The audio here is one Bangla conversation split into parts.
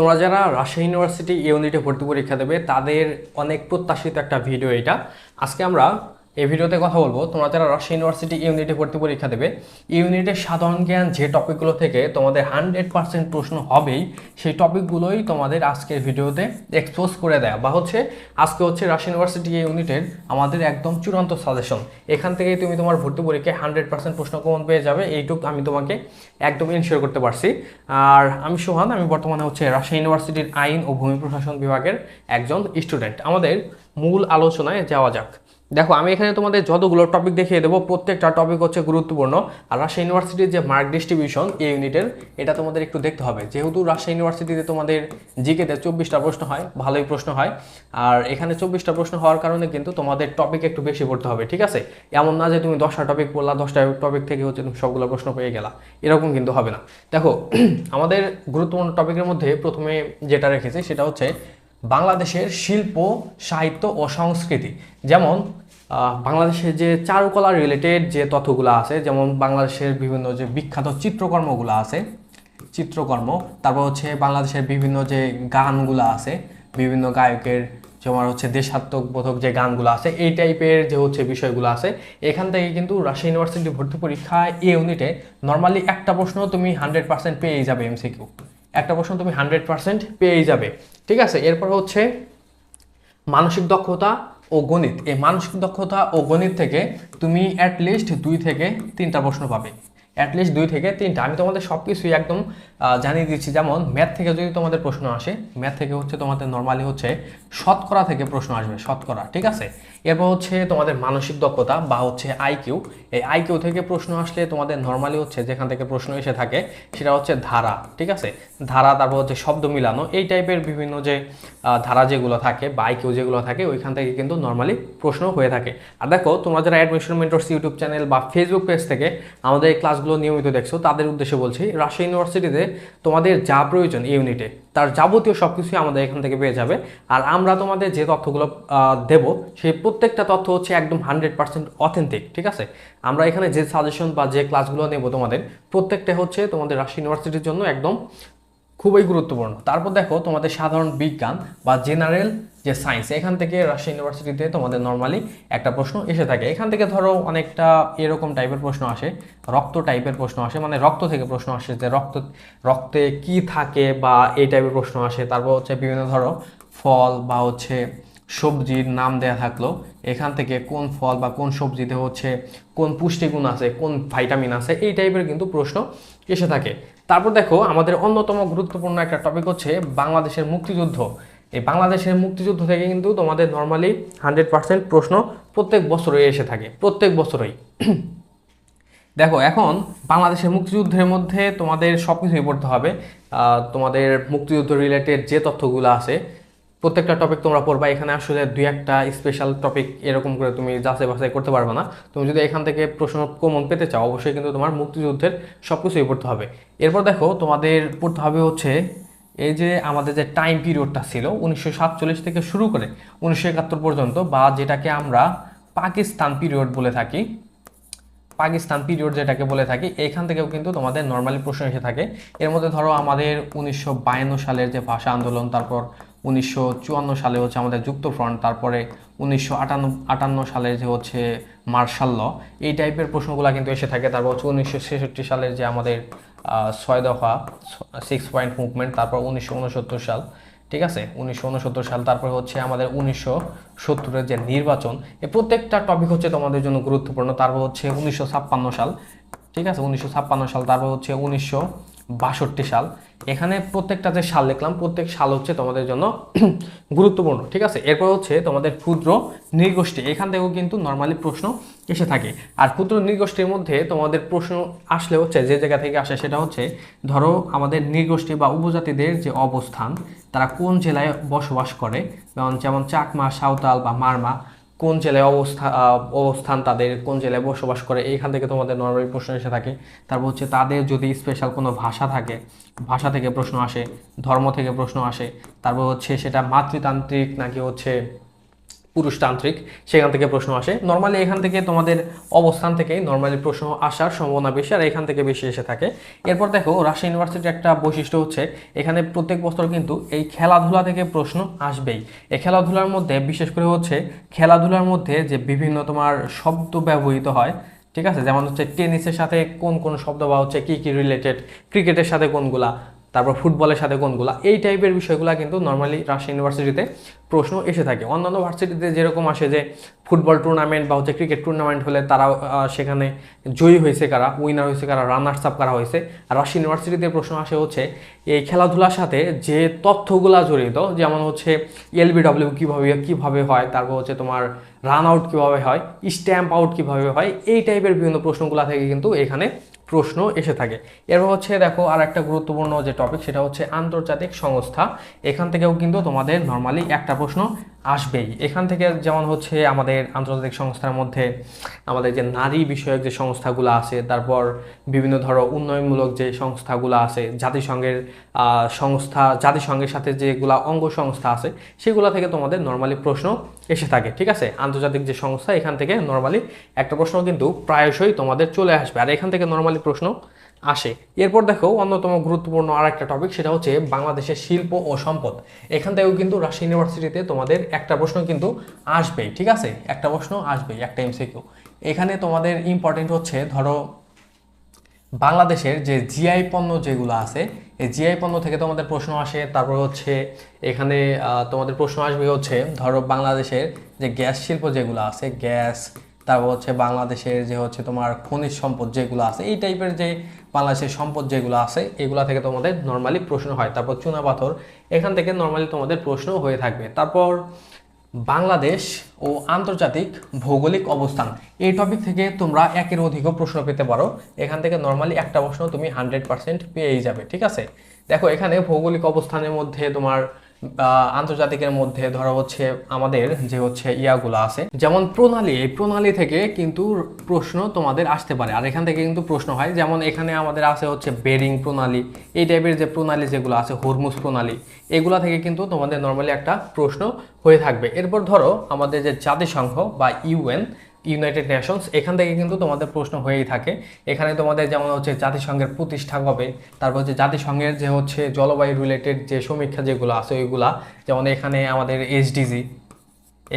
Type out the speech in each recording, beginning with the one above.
তোমরা যারা রাজশাহী ইউনিভার্সিটি ইউনিটে ভর্তি পরীক্ষা দেবে, তাদের অনেক প্রত্যাশিত একটা ভিডিও এটা। আজকে আমরা এই ভিডিওতে কথা বলব, তোমরা যারা রাজশাহী ইউনিভার্সিটি ইউনিটে ভর্তি পরীক্ষা দেবে, ইউনিটের সাধারণ জ্ঞান যে টপিকগুলো থেকে তোমাদের হান্ড্রেড পার্সেন্ট প্রশ্ন হবেই, সেই টপিকগুলোই তোমাদের আজকের ভিডিওতে এক্সপোজ করে দেয়। বা হচ্ছে, আজকে হচ্ছে রাজশাহী ইউনিভার্সিটি ইউনিটের আমাদের একদম চূড়ান্ত সাজেশন এখান থেকেই তুমি তোমার ভর্তি পরীক্ষায় হান্ড্রেড পার্সেন্ট প্রশ্ন কমন পেয়ে যাবে, এইটুকু আমি তোমাকে একদম ইনশিওর করতে পারছি। আর আমি সোহান, আমি বর্তমানে হচ্ছে রাজশাহী ইউনিভার্সিটির আইন ও ভূমি প্রশাসন বিভাগের একজন স্টুডেন্ট আমাদের মূল আলোচনায় যাওয়া যাক। দেখো, আমি এখানে তোমাদের যতগুলো টপিক দেখিয়ে দেবো, প্রত্যেকটা টপিক হচ্ছে গুরুত্বপূর্ণ। আর রাজশাহী ইউনিভার্সিটির যে মার্ক ডিস্ট্রিবিউশন এই ইউনিটের এটা তোমাদের একটু দেখতে হবে। যেহেতু রাজশাহী ইউনিভার্সিটিতে তোমাদের জিকে জিকেতে চব্বিশটা প্রশ্ন হয়, ভালোই প্রশ্ন হয়। আর এখানে চব্বিশটা প্রশ্ন হওয়ার কারণে কিন্তু তোমাদের টপিক একটু বেশি পড়তে হবে, ঠিক আছে? এমন না যে তুমি দশটা টপিক পড়লা, দশটা টপিক থেকে হচ্ছে তুমি সবগুলো প্রশ্ন পেয়ে গেলা। এরকম কিন্তু হবে না। দেখো, আমাদের গুরুত্বপূর্ণ টপিকের মধ্যে প্রথমে যেটা রেখেছি, সেটা হচ্ছে বাংলাদেশের শিল্প, সাহিত্য ও সংস্কৃতি। যেমন বাংলাদেশের যে চারুকলা রিলেটেড যে তথ্যগুলো আছে, যেমন বাংলাদেশের বিভিন্ন যে বিখ্যাত চিত্রকর্মগুলো আছে, চিত্রকর্ম, তারপর হচ্ছে বাংলাদেশের বিভিন্ন যে গানগুলো আছে, বিভিন্ন গায়কের, যেমন হচ্ছে দেশাত্মবোধক যে গানগুলো আছে, এই টাইপের যে হচ্ছে বিষয়গুলো আছে, এখান থেকে কিন্তু রাজশাহী ইউনিভার্সিটি ভর্তি পরীক্ষা এই ইউনিটে নর্মালি একটা প্রশ্ন তুমি হান্ড্রেড পার্সেন্ট পেয়েই যাবে এমসিকিউ একটা প্রশ্ন তুমি হান্ড্রেড পার্সেন্ট পেয়েই যাবে। ঠিক আছে? এরপর হচ্ছে মানসিক দক্ষতা ও গণিত। এই মানসিক দক্ষতা ও গণিত থেকে তুমি অ্যাটলিস্ট দুই থেকে তিনটা প্রশ্ন পাবে। অ্যাটলিস্ট দুই থেকে তিনটা। আমি তোমাদের সব কিছুই একদম জানিয়ে দিচ্ছি। যেমন ম্যাথ থেকে যদি তোমাদের প্রশ্ন আসে ম্যাথ থেকে হচ্ছে তোমাদের নর্মালি হচ্ছে শতকরা থেকে প্রশ্ন আসবে, শতকরা, ঠিক আছে? এরপর হচ্ছে তোমাদের মানসিক দক্ষতা বা হচ্ছে আইকিউ এই আইকিউ থেকে প্রশ্ন আসলে তোমাদের নর্মালি হচ্ছে যেখান থেকে প্রশ্ন এসে থাকে, সেটা হচ্ছে ধারা, ঠিক আছে? ধারা, তারপর হচ্ছে শব্দ মিলানো, এই টাইপের বিভিন্ন যে ধারা যেগুলো থাকে বা আইকিউ যেগুলো থাকে, ওইখান থেকে কিন্তু নর্মালি প্রশ্ন হয়ে থাকে। আর দেখো, তোমরা যারা অ্যাডমিশন মেন্টরস ইউটিউব চ্যানেল বা ফেসবুক পেজ থেকে আমাদের এই ক্লাসগুলো নিয়মিত দেখছ, তাদের উদ্দেশ্যে বলছি, রাজশাহী ইউনিভার্সিটিতে তোমাদের যা প্রয়োজন ইউনিটে তার যাবতীয় সব কিছুই আমাদের এখান থেকে পেয়ে যাবে। আর আমরা তোমাদের যে তথ্যগুলো দেব, সেই প্রত্যেকটা তথ্য হচ্ছে একদম হান্ড্রেড পার্সেন্ট অথেন্টিক ঠিক আছে? আমরা এখানে যে সাজেশন বা যে ক্লাসগুলো নেব তোমাদের, প্রত্যেকটা হচ্ছে তোমাদের রাশিয়া ইউনিভার্সিটির জন্য একদম খুবই গুরুত্বপূর্ণ। তারপর দেখো তোমাদের সাধারণ বিজ্ঞান বা জেনারেল যে সায়েন্স এখান থেকে রাজশাহী ইউনিভার্সিটিতে তোমাদের নর্মালি একটা প্রশ্ন এসে থাকে। এখান থেকে ধরো অনেকটা এরকম টাইপের প্রশ্ন আসে, রক্ত টাইপের প্রশ্ন আসে মানে রক্ত থেকে প্রশ্ন আসে যে রক্ত, রক্তে কি থাকে বা এই টাইপের প্রশ্ন আসে। তারপর হচ্ছে বিভিন্ন ধরো ফল বা হচ্ছে সবজির নাম দেয়া থাকল। এখান থেকে কোন ফল বা কোন সবজিতে হচ্ছে কোন পুষ্টিগুণ আছে, কোন ভাইটামিন আছে, এই টাইপের কিন্তু প্রশ্ন এসে থাকে। তারপর দেখো, আমাদের অন্যতম গুরুত্বপূর্ণ একটা টপিক হচ্ছে বাংলাদেশের মুক্তিযুদ্ধ। এই বাংলাদেশের মুক্তিযুদ্ধ থেকে কিন্তু তোমাদের নর্মালি হান্ড্রেড পার্সেন্ট প্রশ্ন প্রত্যেক বছরই এসে থাকে, প্রত্যেক বছরই। দেখো, এখন বাংলাদেশের মুক্তিযুদ্ধের মধ্যে তোমাদের সব কিছুই পড়তে হবে। তোমাদের মুক্তিযুদ্ধ রিলেটেড যে তথ্যগুলো আছে প্রত্যেকটা টপিক তোমরা পড়বা, এখানে আসলে দুই একটা স্পেশাল টপিক এরকম করে তুমি যাচাই বাছাই করতে পারবে না। তুমি যদি এখান থেকে প্রশ্ন কমন পেতে চাও, অবশ্যই কিন্তু তোমার মুক্তিযুদ্ধের সব কিছুই পড়তে হবে। এরপর দেখো, তোমাদের পড়তে হবে হচ্ছে এই যে আমাদের যে টাইম পিরিয়ডটা ছিল, উনিশশো সাতচল্লিশ থেকে শুরু করে উনিশশো একাত্তর পর্যন্ত, বা যেটাকে আমরা পাকিস্তান পিরিয়ড বলে থাকি, পাকিস্তান পিরিয়ড যেটাকে বলে থাকি, এখান থেকেও কিন্তু তোমাদের নর্মালি প্রশ্ন এসে থাকে। এর মধ্যে ধরো আমাদের উনিশশো বায়ান্ন সালের যে ভাষা আন্দোলন, তারপর উনিশশো চুয়ান্ন সালে হচ্ছে আমাদের যুক্ত ফ্রন্ট তারপরে উনিশশো আটান্ন যে হচ্ছে মার্শাল ল, এই টাইপের প্রশ্নগুলো কিন্তু এসে থাকে। তারপর হচ্ছে উনিশশো ছেষট্টি সালের যে আমাদের ছয় দফা সিক্স পয়েন্ট মুভমেন্ট তারপর উনিশশো উনসত্তর সাল, ঠিক আছে? উনিশশো উনসত্তর সাল, তারপরে হচ্ছে আমাদের উনিশশো সত্তরের যে নির্বাচন এই প্রত্যেকটা টপিক হচ্ছে তোমাদের জন্য গুরুত্বপূর্ণ। তারপর হচ্ছে উনিশশো ছাপ্পান্ন সাল, ঠিক আছে? উনিশশো ছাপ্পান্ন সাল, তারপর হচ্ছে উনিশশো বাষট্টি সাল। এখানে প্রত্যেকটা যে সাল লিখলাম প্রত্যেক সাল হচ্ছে তোমাদের জন্য গুরুত্বপূর্ণ, ঠিক আছে? এরপর হচ্ছে তোমাদের ক্ষুদ্র নৃগোষ্ঠী। এখান থেকেও কিন্তু নর্মালি প্রশ্ন এসে থাকে। আর ক্ষুদ্র নৃগোষ্ঠীর মধ্যে তোমাদের প্রশ্ন আসলে হচ্ছে যে জায়গা থেকে আসে সেটা হচ্ছে, ধরো আমাদের নৃগোষ্ঠী বা উপজাতিদের যে অবস্থান, তারা কোন জেলায় বসবাস করে? যেমন চাকমা, সাঁওতাল বা মারমা কোন জেলায় অবস্থা অবস্থান তাদের, কোন জেলায় বসবাস করে, এইখান থেকে তোমাদের নর্মালি প্রশ্ন এসে থাকে। তারপর হচ্ছে তাদের যদি স্পেশাল কোনো ভাষা থাকে, ভাষা থেকে প্রশ্ন আসে, ধর্ম থেকে প্রশ্ন আসে, তারপর হচ্ছে সেটা মাতৃতান্ত্রিক নাকি হচ্ছে পুরুষতান্ত্রিক, সেখান থেকে প্রশ্ন আসে। নর্মালি এখান থেকে তোমাদের অবস্থান থেকে নর্মালি প্রশ্ন আসার সম্ভাবনা বেশি, আর এখান থেকে বেশি এসে থাকে। এরপর দেখো রাজশাহী ইউনিভার্সিটির একটা বৈশিষ্ট্য হচ্ছে, এখানে প্রত্যেক বছর কিন্তু এই খেলাধুলা থেকে প্রশ্ন আসবেই। এই খেলাধুলার মধ্যে, বিশেষ করে হচ্ছে খেলাধুলার মধ্যে যে বিভিন্ন তোমার শব্দ ব্যবহৃত হয়, ঠিক আছে? যেমন হচ্ছে টেনিসের সাথে কোন কোন শব্দ বা হচ্ছে কী কী রিলেটেড ক্রিকেটের সাথে কোনগুলা? তারপর ফুটবলের সাথে কোনগুলা? এই টাইপের বিষয়গুলো কিন্তু নর্মালি রাজশাহী ইউনিভার্সিটিতে প্রশ্ন এসে থাকে। অন্যান্য ভার্সিটিতে যেরকম আসে যে ফুটবল টুর্নামেন্ট বা হচ্ছে ক্রিকেট টুর্নামেন্ট হলে তারা সেখানে জয়ী হয়েছে কারা উইনার হয়েছে কারা রানার্স আপ কারা হয়েছে। আর রাজশাহী ইউনিভার্সিটিতে প্রশ্ন আসে হচ্ছে, এই খেলাধুলার সাথে যে তথ্যগুলা জড়িত, যেমন হচ্ছে এলবিডব্লিউ কীভাবে কীভাবে হয়, তারপর হচ্ছে তোমার রান আউট কীভাবে হয় স্ট্যাম্প আউট কীভাবে হয়, এই টাইপের বিভিন্ন প্রশ্নগুলা থেকে কিন্তু এখানে প্রশ্ন এসে থাকে। এরপর হচ্ছে দেখো আর একটা গুরুত্বপূর্ণ যে টপিক সেটা হচ্ছে আন্তর্জাতিক সংস্থা। এখান থেকেও কিন্তু তোমাদের নর্মালি একটা প্রশ্ন আসবেই। এখান থেকে যেমন হচ্ছে আমাদের আন্তর্জাতিক সংস্থার মধ্যে আমাদের যে নারী বিষয়ক যে সংস্থাগুলো আছে, তারপর বিভিন্ন ধরো উন্নয়নমূলক যে সংস্থাগুলো আছে, জাতিসংঘের সংস্থা, জাতিসংঘের সাথে যেগুলা অঙ্গ সংস্থা আছে, সেগুলো থেকে তোমাদের নর্মালি প্রশ্ন এসে থাকে, ঠিক আছে? আন্তর্জাতিক যে সংস্থা, এখান থেকে নর্মালি একটা প্রশ্ন কিন্তু প্রায়শই তোমাদের চলে আসবে। আর এখান থেকে নর্মালি প্রশ্ন আসে। এরপর দেখো অন্যতম গুরুত্বপূর্ণ আর একটা টপিক সেটা হচ্ছে বাংলাদেশের শিল্প ও সম্পদ। এখান থেকেও কিন্তু রাজশাহী ইউনিভার্সিটিতে তোমাদের একটা প্রশ্ন কিন্তু আসবেই, ঠিক আছে? একটা প্রশ্ন আসবেই, একটা এমসিকিউ এখানে তোমাদের ইম্পর্টেন্ট হচ্ছে, ধরো, বাংলাদেশের যে জিআই পণ্য যেগুলো আছে, এই জিআই পণ্য থেকে তোমাদের প্রশ্ন আসে, তারপর হচ্ছে এখানে তোমাদের প্রশ্ন আসবে হচ্ছে, ধরো বাংলাদেশের যে গ্যাস শিল্প যেগুলো আছে, গ্যাস, তারপর হচ্ছে বাংলাদেশের যে হচ্ছে তোমার খনিজ সম্পদ যেগুলো আছে, এই টাইপের যে বাংলাদেশের সম্পদ যেগুলো আছে, এগুলা থেকে তোমাদের নর্মালি প্রশ্ন হয়। তারপর চুনাপাথর এখান থেকে নর্মালি তোমাদের প্রশ্ন হয়ে থাকবে। তারপর বাংলাদেশ ও আন্তর্জাতিক ভৌগোলিক অবস্থান, এই টপিক থেকে তোমরা একের অধিকও প্রশ্ন পেতে পারো। এখান থেকে নর্মালি একটা প্রশ্ন তুমি হান্ড্রেড পার্সেন্ট পেয়েই যাবে, ঠিক আছে? দেখো, এখানে ভৌগোলিক অবস্থানের মধ্যে তোমার আন্তর্জাতিকের মধ্যে ধরো হচ্ছে আমাদের যে হচ্ছে ইয়াগুলো আছে, যেমন প্রণালী, এই প্রণালী থেকে কিন্তু প্রশ্ন তোমাদের আসতে পারে। আর এখান থেকে কিন্তু প্রশ্ন হয়, যেমন এখানে আমাদের আছে হচ্ছে বেরিং প্রণালী, এই টাইপের যে প্রণালী যেগুলো আছে, হরমুজ প্রণালী, এগুলা থেকে কিন্তু তোমাদের নর্মালি একটা প্রশ্ন হয়ে থাকবে। এরপর ধরো আমাদের যে জাতিসংঘ বা ইউএন ইউনাইটেড নেশনস এখান থেকে কিন্তু তোমাদের প্রশ্ন হয়েই থাকে। এখানে তোমাদের যেমন হচ্ছে জাতিসংঘের প্রতিষ্ঠা কবে তারপর হচ্ছে জাতিসংঘের যে হচ্ছে জলবায়ু রিলেটেড যে সমীক্ষা যেগুলো আছে ওইগুলা, যেমন এখানে আমাদের এসডিজি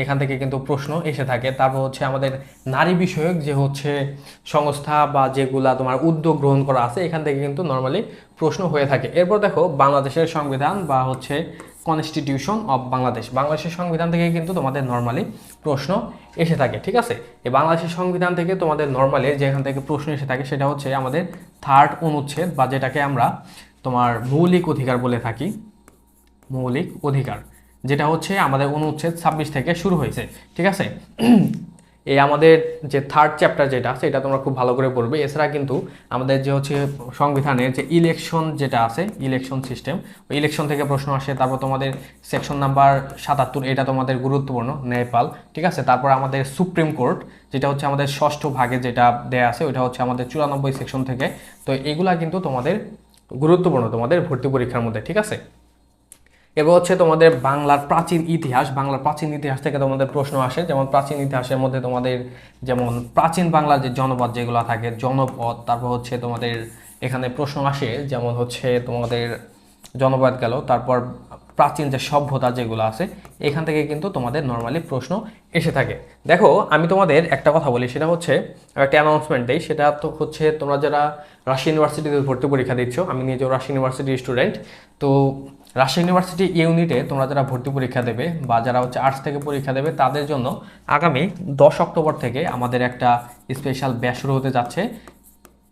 এখান থেকে কিন্তু প্রশ্ন এসে থাকে। তারপর হচ্ছে আমাদের নারী বিষয়ক যে হচ্ছে সংস্থা বা যেগুলা তোমার উদ্যোগ গ্রহণ করা আছে, এখান থেকে কিন্তু নর্মালি প্রশ্ন হয়ে থাকে। এরপর দেখো বাংলাদেশের সংবিধান বা হচ্ছে কনস্টিটিউশন অফ বাংলাদেশ বাংলাদেশের সংবিধান থেকে কিন্তু তোমাদের নর্মালি প্রশ্ন এসে থাকে, ঠিক আছে? এই বাংলাদেশের সংবিধান থেকে তোমাদের নর্মালি যেখান থেকে প্রশ্ন এসে থাকে সেটা হচ্ছে আমাদের থার্ড অনুচ্ছেদ বা যেটাকে আমরা তোমার মৌলিক অধিকার বলে থাকি। মৌলিক অধিকার, যেটা হচ্ছে আমাদের অনুচ্ছেদ ছাব্বিশ থেকে শুরু হয়েছে, ঠিক আছে? এই আমাদের যে থার্ড চ্যাপ্টার যেটা, সেটা তোমরা খুব ভালো করে পড়বে। এছাড়া কিন্তু আমাদের যে হচ্ছে সংবিধানের যে ইলেকশন যেটা আছে ইলেকশন সিস্টেম ওই ইলেকশন থেকে প্রশ্ন আসে, তারপর তোমাদের সেকশন নাম্বার সাতাত্তর, এটা তোমাদের গুরুত্বপূর্ণ, নেপাল, ঠিক আছে? তারপর আমাদের সুপ্রিম কোর্ট, যেটা হচ্ছে আমাদের ষষ্ঠ ভাগে যেটা দেয়া আছে, ওইটা হচ্ছে আমাদের চুরানব্বই সেকশন থেকে। তো এগুলা কিন্তু তোমাদের গুরুত্বপূর্ণ, তোমাদের ভর্তি পরীক্ষার মধ্যে, ঠিক আছে? এবার হচ্ছে তোমাদের বাংলার প্রাচীন ইতিহাস, বাংলার প্রাচীন ইতিহাস থেকে তোমাদের প্রশ্ন আসে। যেমন প্রাচীন ইতিহাসের মধ্যে তোমাদের যেমন প্রাচীন বাংলার যে জনপদ যেগুলো থাকে, জনপদ, তারপর হচ্ছে তোমাদের এখানে প্রশ্ন আসে, যেমন হচ্ছে তোমাদের জনপদ গেল, তারপর প্রাচীন যে সভ্যতা যেগুলো আছে, এখান থেকে কিন্তু তোমাদের নর্মালি প্রশ্ন এসে থাকে। দেখো, আমি তোমাদের একটা কথা বলি, সেটা হচ্ছে একটা অ্যানাউন্সমেন্ট দেই, সেটা তো হচ্ছে তোমরা যারা রাশিয়া ইউনিভার্সিটিতে ভর্তি পরীক্ষা দিচ্ছ, আমি নিজেও রাশিয়া ইউনিভার্সিটির স্টুডেন্ট তো রাজশাহী ইউনিভার্সিটি ইউনিটে তোমরা যারা ভর্তি পরীক্ষা দেবে বা যারা হচ্ছে আর্টস থেকে পরীক্ষা দেবে, তাদের জন্য আগামী দশ অক্টোবর থেকে আমাদের একটা স্পেশাল ব্যাচ শুরু হতে যাচ্ছে।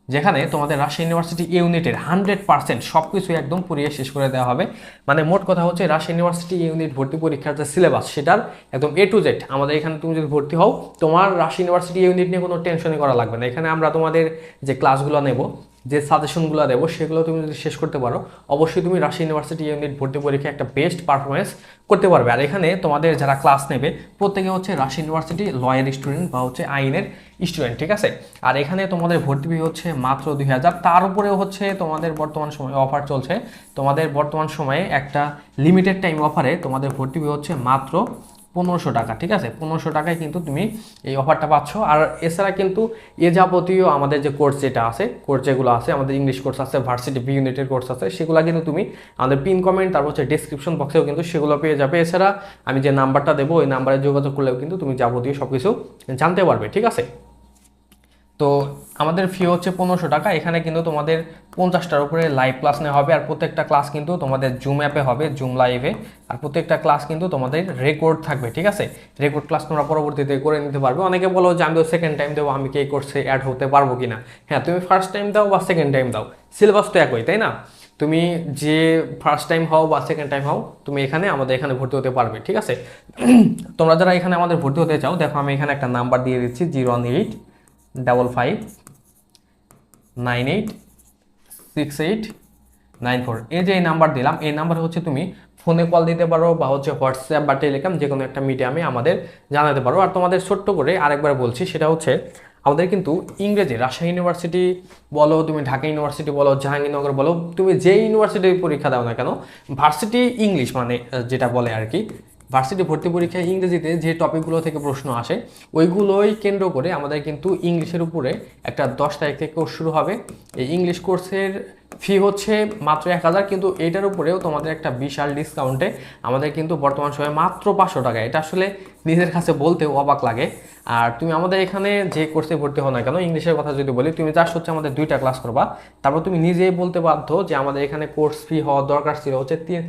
যেখানে তোমাদের রাশিয়া ইউনিভার্সিটি ইউনিটের হান্ড্রেড পার্সেন্ট সব কিছু একদম পুরিয়ে শেষ করে দেওয়া হবে। মানে মোট কথা হচ্ছে রাজশাহী ইউনিভার্সিটি ইউনিট ভর্তি পরীক্ষার যে সিলেবাস, সেটার একদম এ টু জেড আমাদের এখানে তুমি যদি ভর্তি হও, তোমার রাশিয়া ইউনিভার্সিটি ইউনিট নিয়ে কোনো টেনশনই করা লাগবে না। এখানে আমরা তোমাদের যে ক্লাসগুলো নেব যে সাজেশনগুলো দেবো, সেগুলো তুমি যদি শেষ করতে পারো, অবশ্যই তুমি রাজশাহী ইউনিভার্সিটি ইউনিট ভর্তি পরীক্ষা একটা বেস্ট পারফরমেন্স করতে পারবে। আর এখানে তোমাদের যারা ক্লাস নেবে, প্রত্যেকে হচ্ছে রাজশাহী ইউনিভার্সিটি লয়ের স্টুডেন্ট বা হচ্ছে আইনের স্টুডেন্ট ঠিক আছে? আর এখানে তোমাদের ভর্তি ফি হচ্ছে মাত্র দুই হাজার। তার উপরেও হচ্ছে তোমাদের বর্তমান সময়ে অফার চলছে। তোমাদের বর্তমান সময়ে একটা লিমিটেড টাইম অফারে তোমাদের ভর্তি ফি হচ্ছে মাত্র পনেরোশো টাকা, ঠিক আছে? পনেরোশো টাকায় কিন্তু তুমি এই অফারটা পাচ্ছ। আর এছাড়া কিন্তু এ যাবতীয় আমাদের যে কোর্স যেটা আছে কোর্স যেগুলো আছে, আমাদের ইংলিশ কোর্স আছে ভার্সিটি বি ইউনিটের কোর্স আছে, সেগুলো কিন্তু তুমি আমাদের পিন কমেন্ট তারপর হচ্ছে ডিসক্রিপশন বক্সেও কিন্তু সেগুলো পেয়ে যাবে। এছাড়া আমি যে নাম্বারটা দেবো, ওই নাম্বারে যোগাযোগ করলেও কিন্তু তুমি যাবতীয় সব কিছু জানতে পারবে, ঠিক আছে? তো আমাদের ফি হচ্ছে পনেরোশো টাকা। এখানে কিন্তু তোমাদের পঞ্চাশটার উপরে লাইভ ক্লাস নেওয়া হবে আর প্রত্যেকটা ক্লাস কিন্তু তোমাদের জুম অ্যাপে হবে জুম লাইভে আর প্রত্যেকটা ক্লাস কিন্তু তোমাদের রেকর্ড থাকবে, ঠিক আছে? রেকর্ড ক্লাস তোমরা পরবর্তীতে করে নিতে পারবে। অনেকে বলো যে আমি তো সেকেন্ড টাইম দেবো, আমি কি কোর্সে অ্যাড হতে পারব কি না হ্যাঁ তুমি ফার্স্ট টাইম দাও বা সেকেন্ড টাইম দাও। সিলেবাস তো একই, তাই না? তুমি যে ফার্স্ট টাইম হও বা সেকেন্ড টাইম হও, তুমি এখানে আমাদের এখানে ভর্তি হতে পারবে, ঠিক আছে? তোমরা যারা এখানে আমাদের ভর্তি হতে চাও, দেখো আমি এখানে একটা নাম্বার দিয়ে দিচ্ছি zero one eight double five nine eight six eight nine four এই যে এই নাম্বার দিলাম, এই নাম্বার হচ্ছে তুমি ফোনে কল দিতে পারো বা হচ্ছে হোয়াটসঅ্যাপ বা টেলিগ্রাম যে কোনো একটা মিডিয়ামে আমাদের জানাতে পারো। আর তোমাদের ছোট্ট করে আরেকবার বলছি, সেটা হচ্ছে আমাদের কিন্তু ইংরেজি, রাজশাহী ইউনিভার্সিটি বলো, তুমি ঢাকা ইউনিভার্সিটি বলো, জাহাঙ্গীরনগর বলো, তুমি যে ইউনিভার্সিটির পরীক্ষা দাও না কেন ভার্সিটি ইংলিশ মানে যেটা বলে আর কি ভার্সিটি ভর্তি পরীক্ষায় ইংরেজিতে যে টপিকগুলো থেকে প্রশ্ন আসে, ওইগুলোই কেন্দ্র করে আমাদের কিন্তু ইংলিশের উপরে একটা দশ তারিখ থেকে কোর্স শুরু হবে। এই ইংলিশ কোর্সের ফি হচ্ছে মাত্র এক হাজার, কিন্তু এটার উপরেও তোমাদের একটা বিশাল ডিসকাউন্টে আমাদের কিন্তু বর্তমান সময়ে মাত্র পাঁচশো টাকা। এটা আসলে নিজের কাছে বলতেও অবাক লাগে। আর তুমি আমাদের এখানে যে কোর্সে ভর্তি হও না কেন ইংলিশের কথা যদি বলি, তুমি জাস্ট হচ্ছে আমাদের দুইটা ক্লাস করবা। তারপর তুমি নিজেই বলতে বাধ্য যে আমাদের এখানে কোর্স ফি হওয়া দরকার ছিল হচ্ছে তিন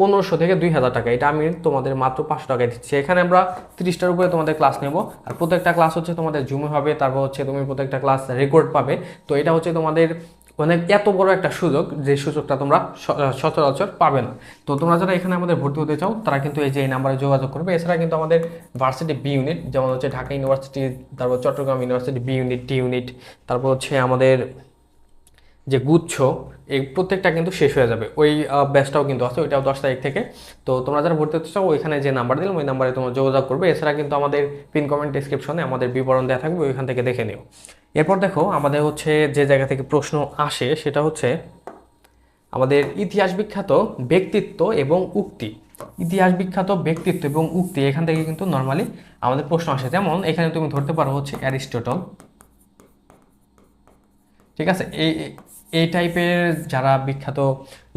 পনেরোশো থেকে দুই হাজার টাকা। এটা আমি তোমাদের মাত্র পাঁচশো টাকায় দিচ্ছি। এখানে আমরা তিরিশটার উপরে তোমাদের ক্লাস নেব। আর প্রত্যেকটা ক্লাস হচ্ছে তোমাদের জুমে হবে, তারপর হচ্ছে তুমি প্রত্যেকটা ক্লাস রেকর্ড পাবে। তো এটা হচ্ছে তোমাদের মানে এত বড় একটা সুযোগ যে সুযোগটা তোমরা সচরাচর পাবে না। তো তোমরা যারা এখানে আমাদের ভর্তি হতে চাও, তারা কিন্তু এই যে এই নাম্বারে যোগাযোগ করবে। এছাড়া কিন্তু আমাদের ভার্সিটি বি ইউনিট যেমন হচ্ছে ঢাকা ইউনিভার্সিটি তারপর Chittagong university B unit T unit তারপর হচ্ছে আমাদের যে গুচ্ছ, এই প্রত্যেকটা কিন্তু শেষ হয়ে যাবে। ওই ব্যাচটাও কিন্তু আছে, ওইটাও দশ তারিখ থেকে। তো তোমরা যারা ভর্তি হতে চাও, ওইখানে যে নাম্বার দিলাম, ওই নাম্বারে তোমরা যোগাযোগ করবে। এছাড়া কিন্তু আমাদের পিন কমেন্ট ডিসক্রিপশনে আমাদের বিবরণ দেওয়া থাকবে, ওইখান থেকে দেখে নিও। এরপর দেখো, আমাদের হচ্ছে যে জায়গা থেকে প্রশ্ন আসে, সেটা হচ্ছে আমাদের ইতিহাস বিখ্যাত ব্যক্তিত্ব এবং উক্তি। ইতিহাস বিখ্যাত ব্যক্তিত্ব এবং উক্তি, এখান থেকে কিন্তু নর্মালি আমাদের প্রশ্ন আসে। যেমন, এখানে তুমি ধরতে পারো হচ্ছে অ্যারিস্টটল। ঠিক আছে? এই এই টাইপের যারা বিখ্যাত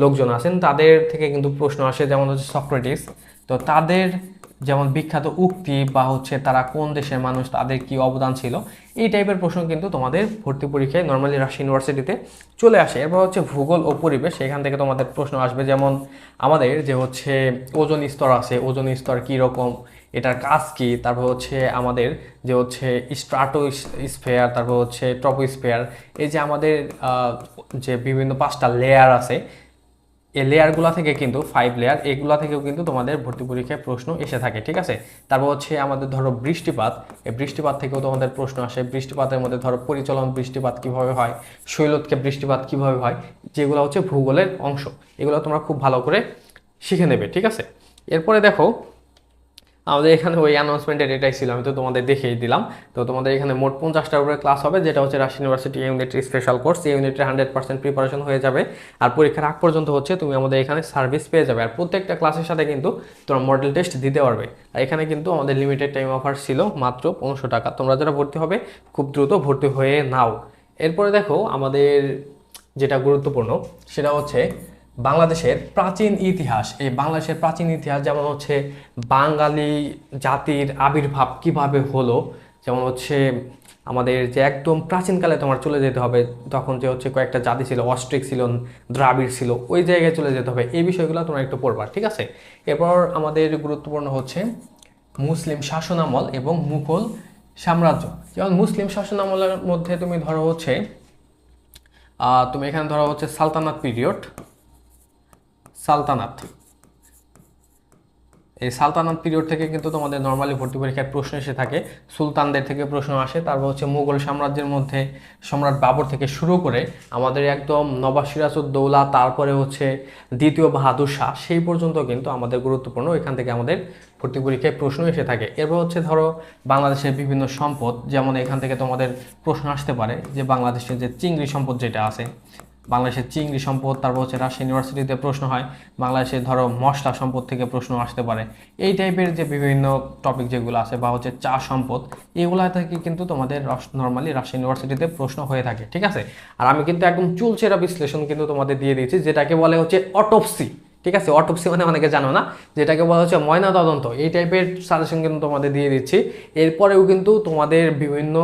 লোকজন আছেন, তাদের থেকে কিন্তু প্রশ্ন আসে যেমন হচ্ছে সক্রেটিস। তো তাদের যেমন বিখ্যাত উক্তি বা হচ্ছে তারা কোন দেশের মানুষ, তাদের কি অবদান ছিল, এই টাইপের প্রশ্ন কিন্তু তোমাদের ভর্তি পরীক্ষায় নর্মালি রাজশাহী ইউনিভার্সিটিতে চলে আসে। এরপর হচ্ছে ভূগোল ও পরিবেশ সেখান থেকে তোমাদের প্রশ্ন আসবে যেমন আমাদের যে হচ্ছে ওজন স্তর আছে, ওজন স্তর কী রকম এটার কাজ কি? তারপর হচ্ছে আমাদের যে হচ্ছে স্ট্রাটো স্ফেয়ার তারপর হচ্ছে ট্রপোস্ফেয়ার, এই যে আমাদের যে বিভিন্ন পাঁচটা লেয়ার আছে, এই লেয়ারগুলো থেকে কিন্তু ফাইভ লেয়ার এগুলো থেকেও কিন্তু তোমাদের ভর্তি পরীক্ষায় প্রশ্ন এসে থাকে, ঠিক আছে? তারপর হচ্ছে আমাদের ধরো বৃষ্টিপাত, এই বৃষ্টিপাত থেকেও তোমাদের প্রশ্ন আসে, বৃষ্টিপাতের মধ্যে ধরো পরিচলন বৃষ্টিপাত কীভাবে হয়, শৈলতকে বৃষ্টিপাত কীভাবে হয়, যেগুলো হচ্ছে ভূগোলের অংশ, এগুলো তোমরা খুব ভালো করে শিখে নেবে, ঠিক আছে? এরপরে দেখো আমাদের এখানে ওই অ্যানাউন্সমেন্টের এটাই ছিল, আমি তো তোমাদের দেখিয়ে দিলাম। তো তোমাদের এখানে মোট পঞ্চাশটার উপরে ক্লাস হবে, যেটা হচ্ছে রাজশাহী ইউনিভার্সিটি ইউনিটের স্পেশাল কোর্স এই ইউনিটের হান্ড্রেড পার্সেন্ট প্রিপারেশন হয়ে যাবে। আর পরীক্ষার আগ পর্যন্ত হচ্ছে তুমি আমাদের এখানে সার্ভিস পেয়ে যাবে। আর প্রত্যেকটা ক্লাসের সাথে কিন্তু তোমরা মডেল টেস্ট দিতে পারবে। আর এখানে কিন্তু আমাদের লিমিটেড টাইম অফার ছিল মাত্র পনেরোশো টাকা। তোমরা যারা ভর্তি হবে, খুব দ্রুত ভর্তি হয়ে নাও। এরপরে দেখো আমাদের যেটা গুরুত্বপূর্ণ, সেটা হচ্ছে বাংলাদেশের প্রাচীন ইতিহাস। এই বাংলাদেশের প্রাচীন ইতিহাস যেমন হচ্ছে বাঙালি জাতির আবির্ভাব কীভাবে হলো, যেমন হচ্ছে আমাদের যে একদম প্রাচীনকালে তোমার চলে যেতে হবে, তখন যে হচ্ছে কয়েকটা জাতি ছিল, অস্ট্রিক ছিল, দ্রাবিড় ছিল, ওই জায়গায় চলে যেতে হবে, এই বিষয়গুলো তোমরা একটু পড়বা, ঠিক আছে? এরপর আমাদের গুরুত্বপূর্ণ হচ্ছে মুসলিম শাসনামল এবং মুঘল সাম্রাজ্য। যেমন মুসলিম শাসনামলের মধ্যে তুমি ধরো হচ্ছে তুমি এখানে ধরো হচ্ছে সালতানাত পিরিয়ড। সালতানাত। এই সালতানাত পিরিয়ড থেকে কিন্তু তোমাদের নর্মালি ভর্তি পরীক্ষায় প্রশ্ন এসে থাকে। সুলতানদের থেকে প্রশ্ন আসে, তারপর হচ্ছে মুঘল সাম্রাজ্যের মধ্যে সম্রাট বাবর থেকে শুরু করে আমাদের একদম নবাব সিরাজউদ্দৌলা তারপরে হচ্ছে দ্বিতীয় বাহাদুর শাহ, সেই পর্যন্ত কিন্তু আমাদের গুরুত্বপূর্ণ এখান থেকে আমাদের ভর্তি পরীক্ষায় প্রশ্ন এসে থাকে। এরপর হচ্ছে ধরো বাংলাদেশের বিভিন্ন সম্পদ, যেমন এখান থেকে তোমাদের প্রশ্ন আসতে পারে যে বাংলাদেশের যে চিংড়ি সম্পদ যেটা আছে বাংলাদেশের চিংড়ি সম্পদ, তারপর হচ্ছে রাজশাহী ইউনিভার্সিটিতে প্রশ্ন হয়। বাংলাদেশে ধরো মশলা সম্পদ থেকে প্রশ্ন আসতে পারে। এই টাইপের যে বিভিন্ন টপিক যেগুলো আছে বা হচ্ছে চা সম্পদ, এগুলা থেকে কিন্তু তোমাদের নর্মালি রাজশাহী ইউনিভার্সিটিতে প্রশ্ন হয়ে থাকে, ঠিক আছে? আর আমি কিন্তু একদম চুলচেরা বিশ্লেষণ কিন্তু তোমাদের দিয়ে দিয়েছি, যেটাকে বলে হচ্ছে অটোপসি ঠিক আছে? অটোপসি মানে অনেকে জানো না, যেটাকে বলা হচ্ছে ময়না তদন্ত। এই টাইপের সাজেশন কিন্তু তোমাদের দিয়ে দিচ্ছি। এরপরেও কিন্তু তোমাদের বিভিন্ন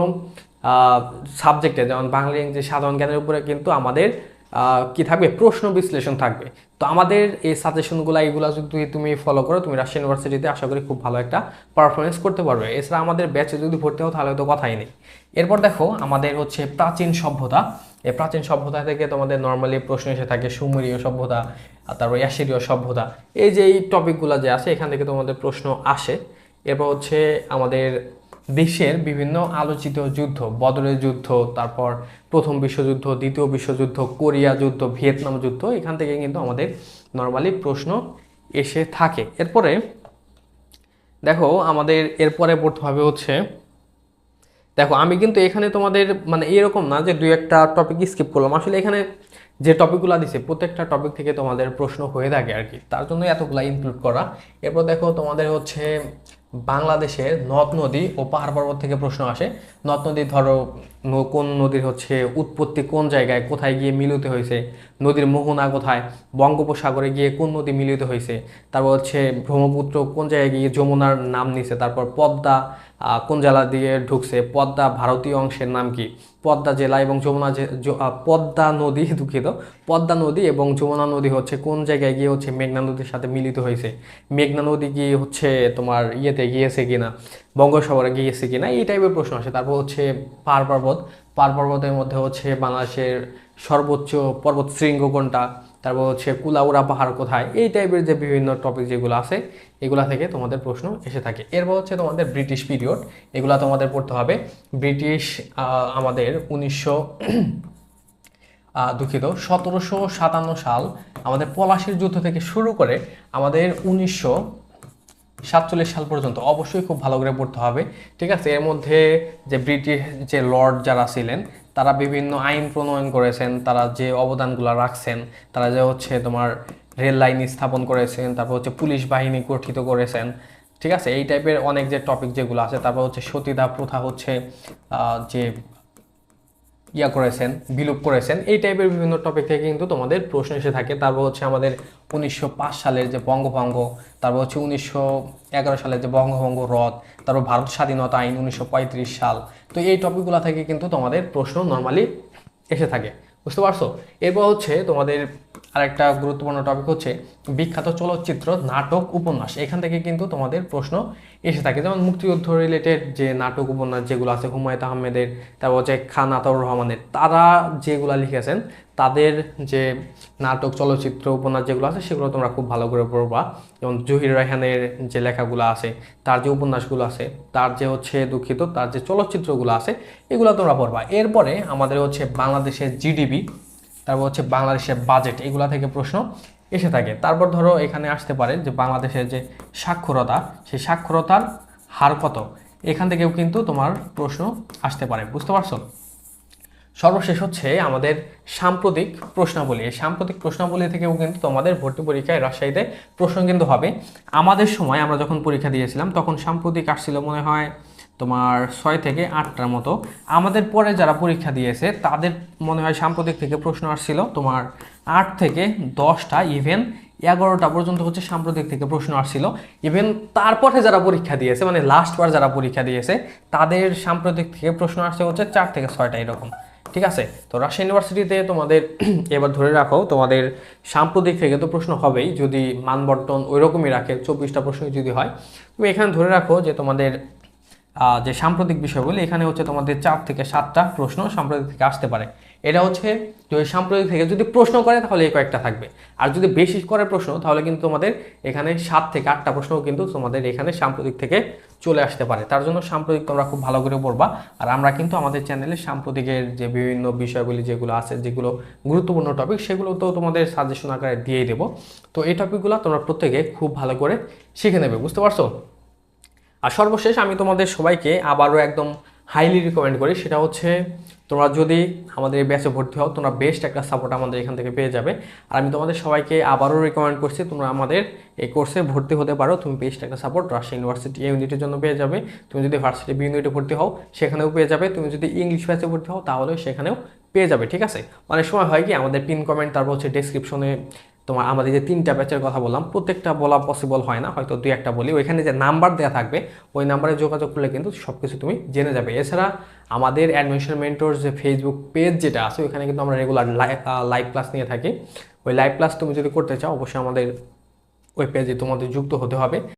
সাবজেক্টে যেমন বাংলা ইংরেজি সাধারণ জ্ঞানের উপরে কিন্তু আমাদের কি থাকবে? প্রশ্ন বিশ্লেষণ থাকবে। তো আমাদের এই সাজেশনগুলো এইগুলো যদি তুমি ফলো করো, তুমি রাজশাহী ইউনিভার্সিটিতে আশা করি খুব ভালো একটা পারফরমেন্স করতে পারবে। এছাড়া আমাদের ব্যাচে যদি ভর্তি হও, তাহলে তো কথাই নেই। এরপর দেখো, আমাদের হচ্ছে প্রাচীন সভ্যতা। এই প্রাচীন সভ্যতা থেকে তোমাদের নর্মালি প্রশ্ন এসে থাকে, সুমেরীয় সভ্যতা তারপর অ্যাসিরীয় সভ্যতা। এই যে এই টপিকগুলো যে আছে, এখান থেকে তোমাদের প্রশ্ন আসে। এরপর হচ্ছে আমাদের দেশের বিভিন্ন আলোচিত যুদ্ধ, বদরের যুদ্ধ, তারপর প্রথম বিশ্বযুদ্ধ, দ্বিতীয় বিশ্বযুদ্ধ, কোরিয়া যুদ্ধ, ভিয়েতনাম যুদ্ধ, এখান থেকে কিন্তু আমাদের নর্মালি প্রশ্ন এসে থাকে। এরপরে, দেখো আমাদের এরপরে পড়তে হবে হচ্ছে, দেখো আমি কিন্তু এখানে তোমাদের মানে এরকম না যে দুই একটা টপিক স্কিপ করলাম। আসলে এখানে যে টপিকগুলো দিছে, প্রত্যেকটা টপিক থেকে তোমাদের প্রশ্ন হয়ে থাকে আর কি। তার জন্য এতগুলা ইনক্লুড করা। এরপর দেখো তোমাদের হচ্ছে বাংলাদেশের নদ নদী ও পাহাড় পর্বত থেকে প্রশ্ন আসে। নদ নদী ধরো কোন নদীর হচ্ছে উৎপত্তি কোন জায়গায় কোথায় গিয়ে মিলিত হয়েছে? নদীর মোহনা কোথায়? বঙ্গোপসাগরে গিয়ে কোন নদী মিলিত হয়েছে? তারপর হচ্ছে ব্রহ্মপুত্র কোন জায়গায় গিয়ে যমুনার নাম নিছে? তারপর পদ্মা কোন জেলা দিয়ে ঢুকছে? পদ্মা ভারতীয় অংশের নাম কি? পদ্মা জেলা এবং যমুনা পদ্মা নদী, দুঃখিত। পদ্মা নদী এবং যমুনা নদী হচ্ছে কোন জায়গায় গিয়ে হচ্ছে মেঘনা নদীর সাথে মিলিত হয়েছে? মেঘনা নদী গিয়ে হচ্ছে তোমার ইয়েতে গিয়েছে কিনা? বঙ্গোপসাগরে গিয়েছে কিনা? এই টাইপের প্রশ্ন আসে। তারপর হচ্ছে পাহাড় পর্বত পাহাড় পর্বতের মধ্যে হচ্ছে বাংলাদেশের সর্বোচ্চ পর্বত শৃঙ্গ কোনটা? তারপর হচ্ছে কুলাউড়া পাহাড় কোথায়? এই টাইপের যে বিভিন্ন টপিক যেগুলো আছে, এগুলা থেকে তোমাদের প্রশ্ন এসে থাকে। এরপর হচ্ছে তোমাদের ব্রিটিশ পিরিয়ড এগুলা তোমাদের পড়তে হবে। ব্রিটিশ আমাদের উনিশশো দুঃখিত, সতেরোশো সাতান্ন সাল আমাদের পলাশির যুদ্ধ থেকে শুরু করে আমাদের উনিশশো সাতচল্লিশ সাল পর্যন্ত অবশ্যই খুব ভালো করে পড়তে হবে, ঠিক আছে? এর মধ্যে যে ব্রিটিশ যে লর্ড যারা ছিলেন, তারা বিভিন্ন আইন প্রণয়ন করেছেন, তারা যে অবদানগুলো রাখছেন, তারা যে হচ্ছে তোমার রেল লাইন স্থাপন করেছেন, তারপর হচ্ছে পুলিশ বাহিনী গঠিত করেছেন, ঠিক আছে? এই টাইপের অনেক যে টপিক যেগুলো আছে, তারপর হচ্ছে সতীদাহ প্রথা হচ্ছে যে ইয়া করেছেন, বিলুপ করেছেন, এই টাইপের বিভিন্ন টপিক থেকে কিন্তু তোমাদের প্রশ্ন এসে থাকে। তারপর হচ্ছে আমাদের উনিশশো পাঁচ সালের যে বঙ্গভঙ্গ, তারপর হচ্ছে উনিশশো এগারো সালের যে বঙ্গভঙ্গ রদ, তারপর ভারত স্বাধীনতা আইন উনিশশো পঁয়ত্রিশ সাল। তো এই টপিকগুলো থেকে কিন্তু তোমাদের প্রশ্ন নর্মালি এসে থাকে। বুঝতে পারছ? এরপর হচ্ছে তোমাদের আরেকটা গুরুত্বপূর্ণ টপিক হচ্ছে বিখ্যাত চলচ্চিত্র নাটক উপন্যাস। এখান থেকে কিন্তু তোমাদের প্রশ্ন এসে থাকে। যেমন মুক্তিযুদ্ধ রিলেটেড যে নাটক উপন্যাস যেগুলো আছে, হুমায়ুন আহমেদের, তারপর হচ্ছে খান আতাউর রহমানের, তারা যেগুলো লিখেছেন, তাদের যে নাটক, চলচ্চিত্র, উপন্যাস যেগুলো আছে, সেগুলো তোমরা খুব ভালো করে পড়বা। যেমন জহির রায়হানের যে লেখাগুলো আছে, তার যে উপন্যাসগুলো আছে, তার যে হচ্ছে দুঃখিত, তার যে চলচ্চিত্রগুলো আছে, এগুলো তোমরা পড়বা। এরপরে আমাদের হচ্ছে বাংলাদেশের জিডিপি তারপর হচ্ছে বাংলাদেশের বাজেট এগুলা থেকে প্রশ্ন এসে থাকে। তারপর ধরো এখানে আসতে পারে যে বাংলাদেশের যে সাক্ষরতা, সেই সাক্ষরতার হার কত? এখান থেকেও কিন্তু তোমার প্রশ্ন আসতে পারে, বুঝতে পারছ? সর্বশেষ হচ্ছে আমাদের সাম্প্রতিক প্রশ্নাবলী। এই সাম্প্রতিক প্রশ্নাবলী থেকেও কিন্তু তোমাদের ভর্তি পরীক্ষায় রাজশাহীতে প্রশ্ন কিন্তু হবে। আমাদের সময় আমরা যখন পরীক্ষা দিয়েছিলাম, তখন সাম্প্রতিক আসছিল মনে হয় তোমার ছয় থেকে আটটার মতো। আমাদের পরে যারা পরীক্ষা দিয়েছে, তাদের মনে হয় সাম্প্রতিক থেকে প্রশ্ন আসছিল, তোমার আট থেকে দশটা ইভেন এগারোটা পর্যন্ত হচ্ছে সাম্প্রতিক থেকে প্রশ্ন আসছিল। ইভেন তারপরে যারা পরীক্ষা দিয়েছে মানে লাস্ট বার যারা পরীক্ষা দিয়েছে, তাদের সাম্প্রতিক থেকে প্রশ্ন আসছে হচ্ছে চার থেকে ছয়টা এরকম। ঠিক আছে? তো রাজশাহী ইউনিভার্সিটিতে তোমাদের, এবার ধরে রাখো, তোমাদের সাম্প্রতিক থেকে তো প্রশ্ন হবেই, যদি মানবর্তন ওই রকমই রাখে, চব্বিশটা প্রশ্ন যদি হয়। তুমি এখানে ধরে রাখো যে তোমাদের যে সাম্প্রতিক বিষয়গুলি, এখানে হচ্ছে তোমাদের চার থেকে সাতটা প্রশ্ন সাম্প্রতিক থেকে আসতে পারে। এটা হচ্ছে যদি সাম্প্রতিক থেকে যদি প্রশ্ন করে, তাহলে এই কয়েকটা থাকবে। আর যদি বেশি করে প্রশ্ন, তাহলে কিন্তু তোমাদের এখানে সাত থেকে আটটা প্রশ্নও কিন্তু তোমাদের এখানে সাম্প্রতিক থেকে চলে আসতে পারে। তার জন্য সাম্প্রতিক তোমরা খুব ভালো করে পড়বা। আর আমরা কিন্তু আমাদের চ্যানেলে সাম্প্রতিকের যে বিভিন্ন বিষয়গুলি যেগুলো আছে, যেগুলো গুরুত্বপূর্ণ টপিক সেগুলো তো তোমাদের সাজেশন আকারে দিয়েই দেবো। তো এই টপিকগুলো তোমরা প্রত্যেকে খুব ভালো করে শিখে নেবে, বুঝতে পারছ? আর সর্বশেষ আমি তোমাদের সবাইকে আবারও একদম হাইলি রিকমেন্ড করি, সেটা হচ্ছে তোমরা যদি আমাদের এই ব্যাচে ভর্তি হও, তোমরা বেস্ট একটা সাপোর্ট আমাদের এখান থেকে পেয়ে যাবে। আর আমি তোমাদের সবাইকে আবারও রিকমেন্ড করছি, তোমরা আমাদের এই কোর্সে ভর্তি হতে পারো, তুমি বেস্ট একটা সাপোর্ট রাশিয়া ইউনিভার্সিটি ইউনিটের জন্য পেয়ে যাবে। তুমি যদি ভার্সিটি বি ইউনিটে ভর্তি হও, সেখানেও পেয়ে যাবে। তুমি যদি ইংলিশ ব্যাচে ভর্তি হও, তাহলেও সেখানেও পেয়ে যাবে, ঠিক আছে? অনেক সময় হয় কি, আমাদের পিন কমেন্ট তারপর হচ্ছে ডেসক্রিপশনে তোমার আমাদের যে তিনটা ব্যাচের কথা বললাম, প্রত্যেকটা বলা পসিবল হয় না, হয়তো দুই একটা বলি। ওইখানে যে নাম্বার দেওয়া থাকবে, ওই নাম্বারে যোগাযোগ করলে কিন্তু সব কিছু তুমি জেনে যাবে। এছাড়া আমাদের অ্যাডমিশন মেন্টোর যে ফেসবুক পেজ যেটা আছে, ওইখানে কিন্তু আমরা রেগুলার লাইভ ক্লাস নিয়ে থাকি। ওই লাইভ ক্লাস তুমি যদি করতে চাও, অবশ্যই আমাদের ওই পেজে তোমাদের যুক্ত হতে হবে।